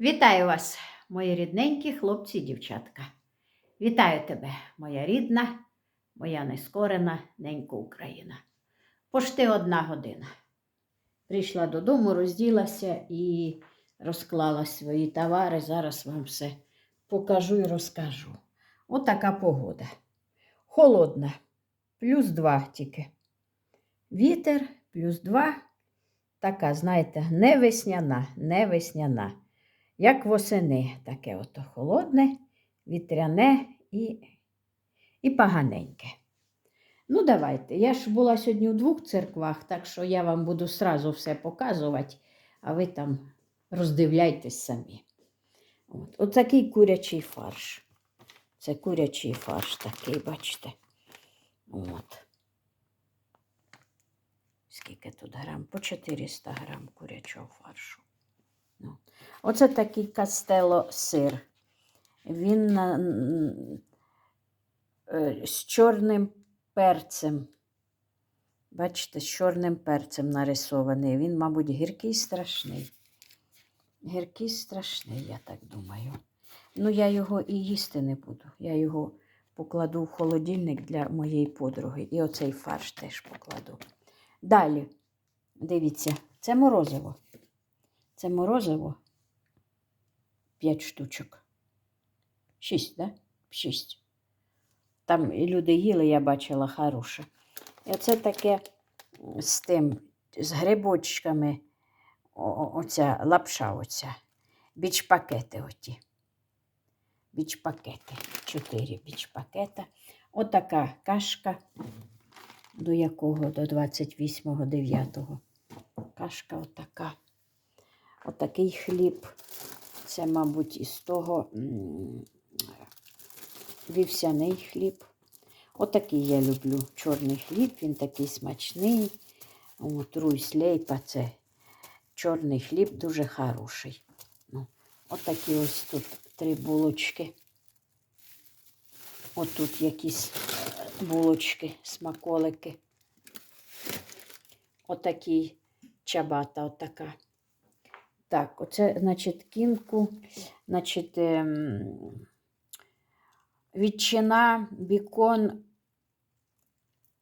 Вітаю вас, мої рідненькі хлопці і дівчатка. Вітаю тебе, моя рідна, моя нескорена ненька Україна. Пошти одна година. Прийшла додому, розділася і розклала свої товари. Зараз вам все покажу і розкажу. Отака погода. Холодна, плюс два тільки. Вітер плюс два. Така, знаєте, не весняна, не весняна. Як восени, таке ото холодне, вітряне і, і поганеньке. Ну, давайте. Я ж була сьогодні у двох церквах, так що я вам буду сразу все показувати, а ви там роздивляйтесь самі. От. От такий курячий фарш. Це курячий фарш такий, бачите. От. Скільки тут грам? По 400 грам курячого фаршу. Оце такий кастело сир. Він на- е, з чорним перцем. Бачите, з чорним перцем нарисований. Він, мабуть, гіркий страшний. Гіркий страшний, я так думаю. Ну, я його і їсти не буду. Я його покладу в холодильник для моєї подруги. І оцей фарш теж покладу. Далі, дивіться, це морозиво. Це морозиво. П'ять штучок. Шість, да? Шість. Там і люди їли, я бачила хороше. І оце таке з тим, з грибочками, оця лапша оця. Біч-пакети оті. Біч-пакети. Чотири біч-пакета. Отака кашка. До якого? До 28.09. Кашка отака. Отакий хліб. Це, мабуть, із того вівсяний хліб. Отакий я люблю. Чорний хліб, він такий смачний. От, руйс лейпа це чорний хліб дуже хороший. Ну, отакі ось тут три булочки. Отут якісь булочки, смаколики. Отакий чабата, отака. Так, оце, значить, кінку, значить, ем, ветчина, бікон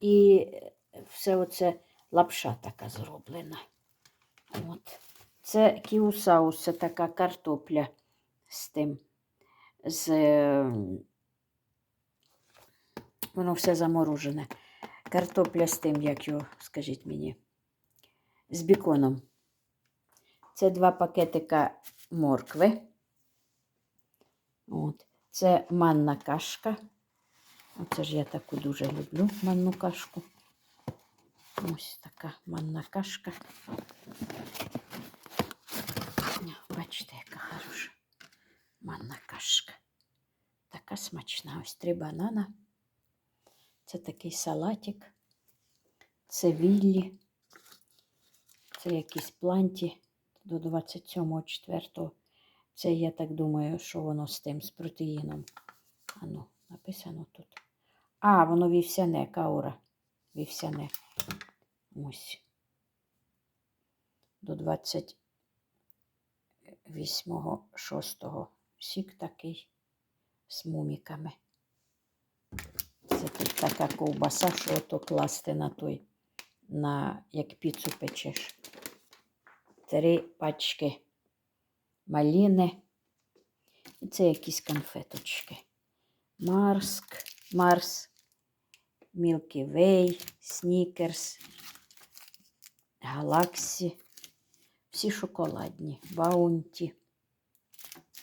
і все оце лапша така зроблена. От. Це кіусаус, це така картопля з тим. З, воно все заморожене. Картопля з тим, як його, скажіть мені, з біконом. Це два пакетика моркви. От. Це манна кашка. Оце ж я таку дуже люблю манну кашку. Ось така манна кашка. Бачите, яка хороша манна кашка. Така смачна. Ось три банана. Це такий салатик. Це віллі. Це якісь планті до 27.04. Це я так думаю, що воно з тим, з протеїном. Ану, написано тут. А, воно вівсяне, каура. Вівсяне. Ось. До 28.06. Сік такий з муміками. Це тут така ковбаса, що ото класти на той, на як піцу печеш три пачки маліни. І це якісь конфеточки. Марск, Марс, Milky Way, Снікерс, Галаксі. Всі шоколадні, баунті.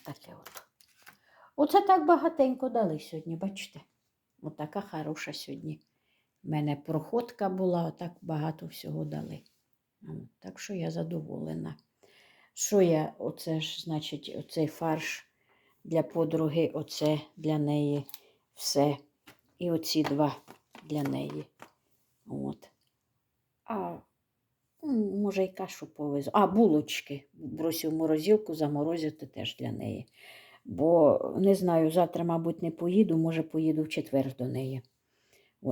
Таке от. Оце так багатенько дали сьогодні, бачите? Отака хороша сьогодні. У мене проходка була, отак багато всього дали. Ну, Так що я задоволена. Що я, оце ж, значить, оцей фарш для подруги, оце для неї все. І оці два для неї. От. А, може, й кашу повезу. А, булочки. Бросив в морозилку, заморозити теж для неї. Бо не знаю, завтра, мабуть, не поїду, може, поїду в четвер до неї.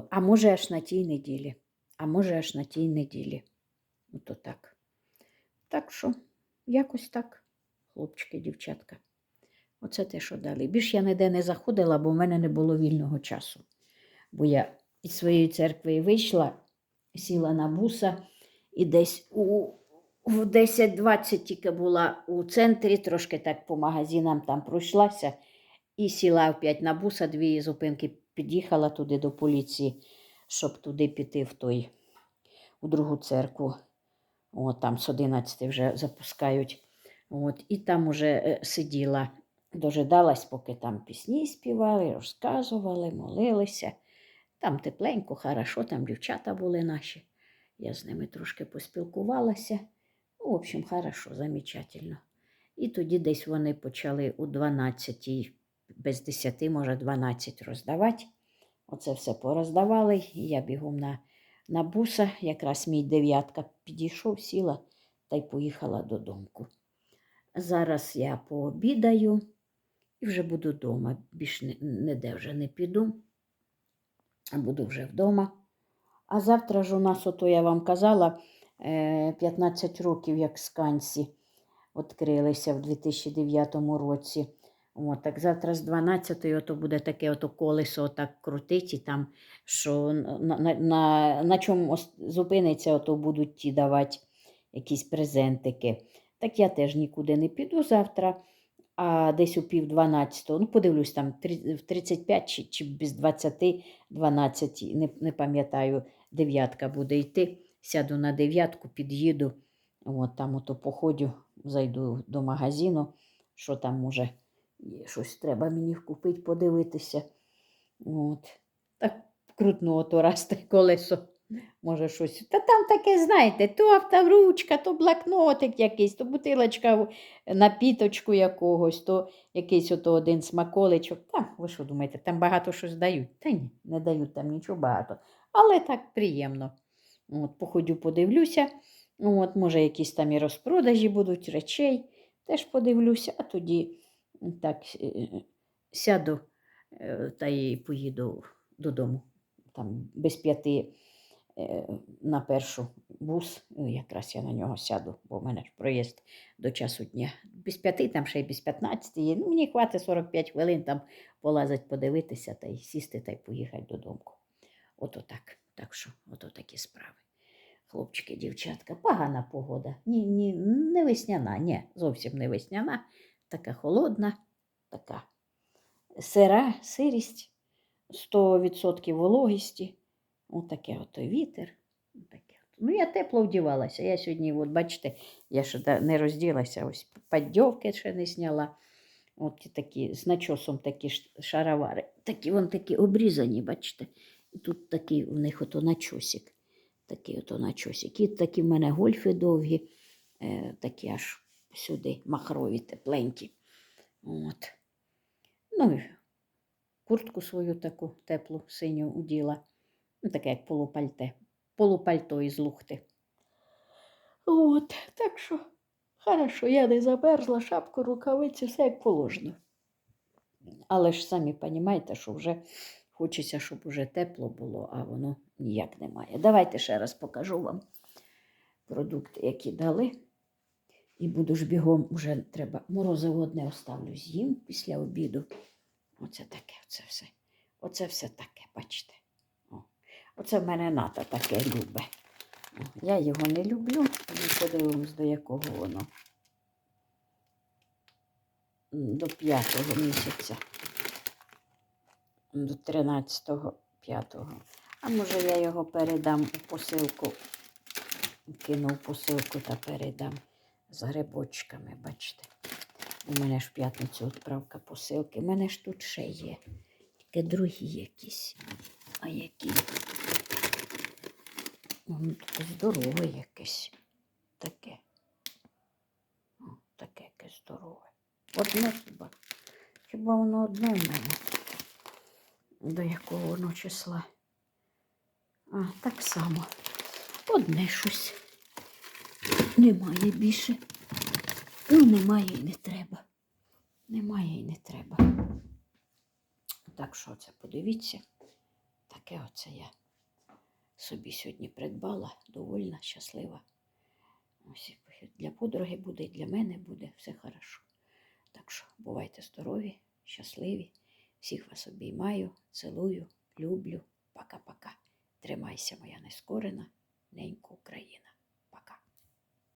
А може, аж на тій неділі. А може, аж на тій неділі. Ото так. Так що, якось так. хлопчики, дівчатка. Оце те, що дали. Більш я ніде не заходила, бо в мене не було вільного часу. Бо я із своєї церкви вийшла, сіла на буса і десь у в 10-20 тільки була у центрі, трошки так по магазинам там пройшлася і сіла опять на буса, дві зупинки під'їхала туди до поліції, щоб туди піти в той, у другу церкву. От там з 11 вже запускають. От, і там уже е, сиділа, дожидалась, поки там пісні співали, розказували, молилися. Там тепленько, хорошо, там дівчата були наші. Я з ними трошки поспілкувалася. Ну, в общем, хорошо, замечательно. І тоді десь вони почали у 12, без 10, може 12 роздавати. Оце все пороздавали. І я бігом на, на буса, якраз мій дев'ятка підійшов, сіла та й поїхала додому. Зараз я пообідаю і вже буду вдома. Більш ніде вже не піду, а буду вже вдома. А завтра ж у нас, ото я вам казала, е, 15 років, як сканці відкрилися в 2009 році. От, так завтра з 12-ї ото буде таке ото колесо так крутить, і там, що на, на, на, на чому зупиниться, ото будуть ті давати якісь презентики. Так я теж нікуди не піду завтра, а десь у пів 12, ну подивлюсь, там в 35 чи, чи без 20, 12, не, не пам'ятаю, дев'ятка буде йти. Сяду на дев'ятку, під'їду, от там ото походю, зайду до магазину, що там може, щось треба мені купити, подивитися. От. Так крутну ото раз те колесо. Може, щось. Та там таке, знаєте, то авторучка, то блокнотик якийсь, то бутилочка напіточку якогось, то якийсь ото один смаколичок. Там, ви що думаєте, там багато щось дають? Та ні, не дають там нічого багато. Але так приємно. От, походю, подивлюся. От, може, якісь там і розпродажі будуть речей. Теж подивлюся, а тоді так е, сяду е, та й поїду додому. Там без п'яти е, на першу бус, ну, якраз я на нього сяду, бо в мене ж проїзд до часу дня. Без п'яти, там ще й без 15 є. Ну, мені хватить 45 хвилин там полазить, подивитися та й сісти та й поїхати додому. Ото так. Так що, ото такі справи. Хлопчики, дівчатка, погана погода. Ні, ні, не весняна, ні, зовсім не весняна, така холодна, така сира, сирість, 100% вологісті. Отаке ото вітер. Отаке от. Ну, я тепло вдівалася. Я сьогодні, от бачите, я ще не розділася, ось поддьовки ще не зняла. От такі з начосом такі шаровари. Такі вон такі обрізані, бачите. І тут такий у них ото начосик. Такий ото начосик. І такі в мене гольфи довгі, е, такі аж сюди, махрові, тепленькі. От. Ну, і куртку свою таку теплу, синю уділа. Ну, таке як полупальте. Полупальто із лухти. От, так що, хорошо, я не замерзла, шапку, рукавиці, все як положено. Але ж самі розумієте, що вже хочеться, щоб уже тепло було, а воно ніяк немає. Давайте ще раз покажу вам продукти, які дали. І буду ж бігом, вже треба морозиво одне оставлю з'їм після обіду. Оце таке, оце все. Оце все таке, бачите. О. Оце в мене ната таке любе. О, Я його не люблю, подивимось, до якого воно. До п'ятого місяця. До 13-го, 5-го. А може я його передам у посилку. Кину посилку та передам з грибочками, бачите. У мене ж в п'ятницю відправка посилки. У мене ж тут ще є. Тільки другі якісь. А які? Здорове якесь. Таке. Таке якесь здорове. Одне хіба. Хіба воно одне в мене? До якого воно числа? А, так само. Одне щось. Немає більше. Ну, немає і не треба. Немає і не треба. Так що це подивіться. Таке оце я собі сьогодні придбала, довольна, щаслива. Ось для подруги буде, і для мене буде все хорошо. Так що бувайте здорові, щасливі. Всіх вас обіймаю, цілую, люблю. Пока-пока. Тримайся, моя нескорена, ненька Україна.